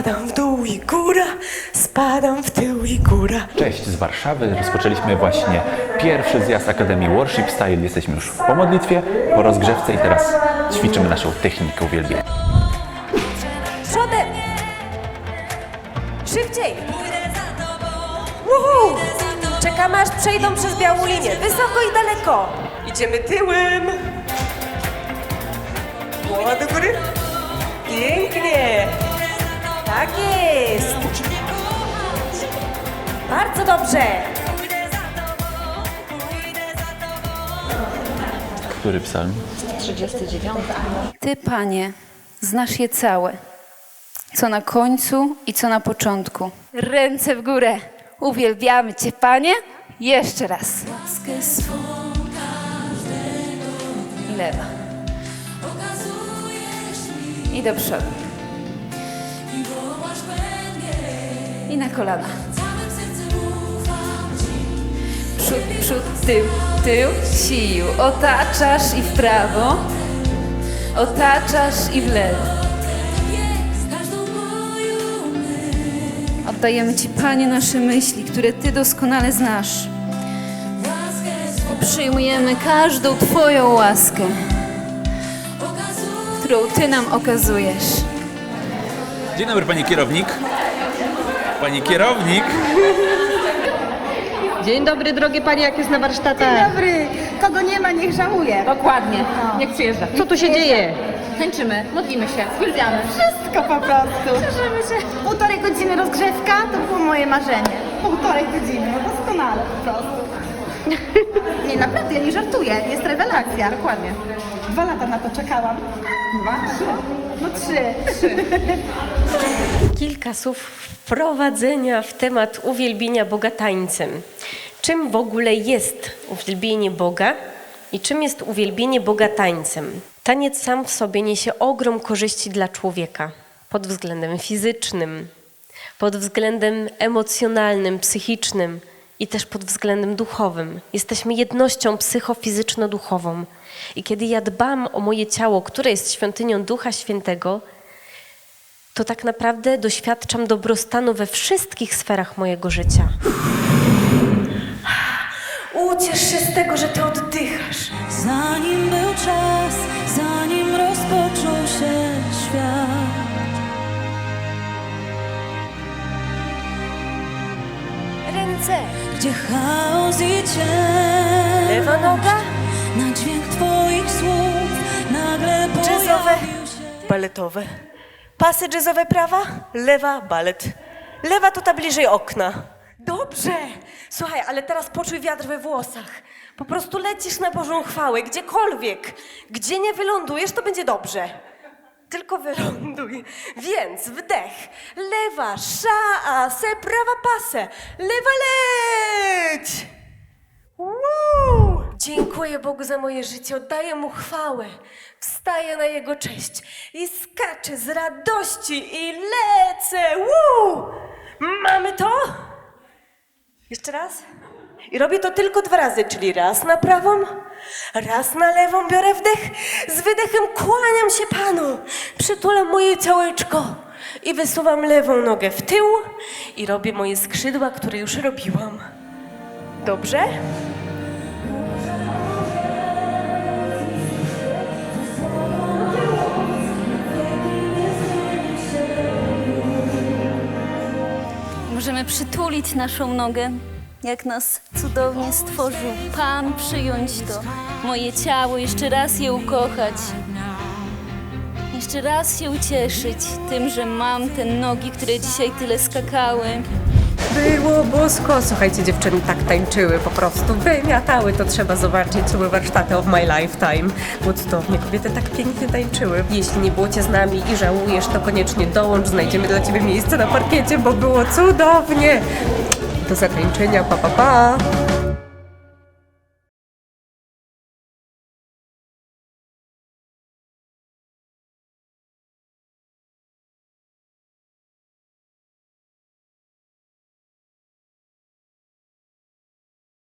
Spadam w dół i góra, spadam w tył i góra. Cześć z Warszawy. Rozpoczęliśmy właśnie pierwszy zjazd Akademii Worship Style. Jesteśmy już po modlitwie, po rozgrzewce i teraz ćwiczymy naszą technikę uwielbienia. Przodem! Szybciej! Uhu! Czekamy aż przejdą przez białą linię. Wysoko i daleko. Idziemy tyłem. Głowa do góry. Pięknie. Tak jest. Bardzo dobrze. Który psalm? Ty, Panie, znasz je całe, co na końcu i co na początku. Ręce w górę. Uwielbiamy Cię, Panie. Jeszcze raz. Lewa. I do przodu. I na kolana. Przód, przód, tył, tył, sił. Otaczasz i w prawo. Otaczasz i w lewo. Oddajemy Ci, Panie, nasze myśli, które Ty doskonale znasz. I przyjmujemy każdą Twoją łaskę, którą Ty nam okazujesz. Dzień dobry, panie kierownik. Panie kierownik. Dzień dobry, drogie panie, jak jest na warsztatach? Dobry, kogo nie ma, niech żałuje. Dokładnie. Jak przyjeżdża? Co tu się dzieje? Tańczymy, modlimy się, spędzamy. Wszystko po prostu. Cieszymy się. Półtorej godziny rozgrzewka to było moje marzenie. Półtorej godziny, no doskonale po prostu. Nie, naprawdę, ja nie żartuję, jest rewelacja. Dokładnie. Dwa lata na to czekałam. Dwa? Trzy. No trzy. Kilka słów wprowadzenia w temat uwielbienia Boga tańcem. Czym w ogóle jest uwielbienie Boga i czym jest uwielbienie Boga tańcem? Taniec sam w sobie niesie ogrom korzyści dla człowieka pod względem fizycznym, pod względem emocjonalnym, psychicznym i też pod względem duchowym. Jesteśmy jednością psychofizyczno-duchową. I kiedy ja dbam o moje ciało, które jest świątynią Ducha Świętego, to tak naprawdę doświadczam dobrostanu we wszystkich sferach mojego życia. Uciesz się z tego, że ty oddychasz. Zanim był czas, zanim rozpoczął się świat. Ręce, Gdzie chaos i cień lewa noga, Na dźwięk twoich słów Nagle Jazzowe. baletowe. Pasy jazzowe prawa, lewa balet. Lewa to ta bliżej okna. Dobrze! Słuchaj, ale teraz poczuj wiatr we włosach. Po prostu lecisz na Bożą chwałę, gdziekolwiek. Gdzie nie wylądujesz, to będzie dobrze. Tylko wyląduj. Więc wdech. Lewa, sza, se, prawa pasę. Lewa leć! Woo! Dziękuję Bogu za moje życie, oddaję Mu chwałę. Wstaję na Jego cześć i skaczę z radości i lecę. Woo! Mamy to? Jeszcze raz? I robię to tylko dwa razy, czyli raz na prawą, raz na lewą, biorę wdech, z wydechem kłaniam się Panu, przytulam moje ciałeczko i wysuwam lewą nogę w tył i robię moje skrzydła, które już robiłam. Dobrze? Możemy przytulić naszą nogę, jak nas cudownie stworzył Pan, przyjąć to, moje ciało, jeszcze raz je ukochać. Jeszcze raz się ucieszyć tym, że mam te nogi, które dzisiaj tyle skakały. Było bosko. Słuchajcie, dziewczyny tak tańczyły, po prostu wymiatały. To trzeba zobaczyć, były warsztaty of my lifetime. Cudownie, kobiety tak pięknie tańczyły. Jeśli nie było cię z nami i żałujesz, to koniecznie dołącz, znajdziemy dla ciebie miejsce na parkiecie, bo było cudownie. Do zatańczenia, pa pa pa!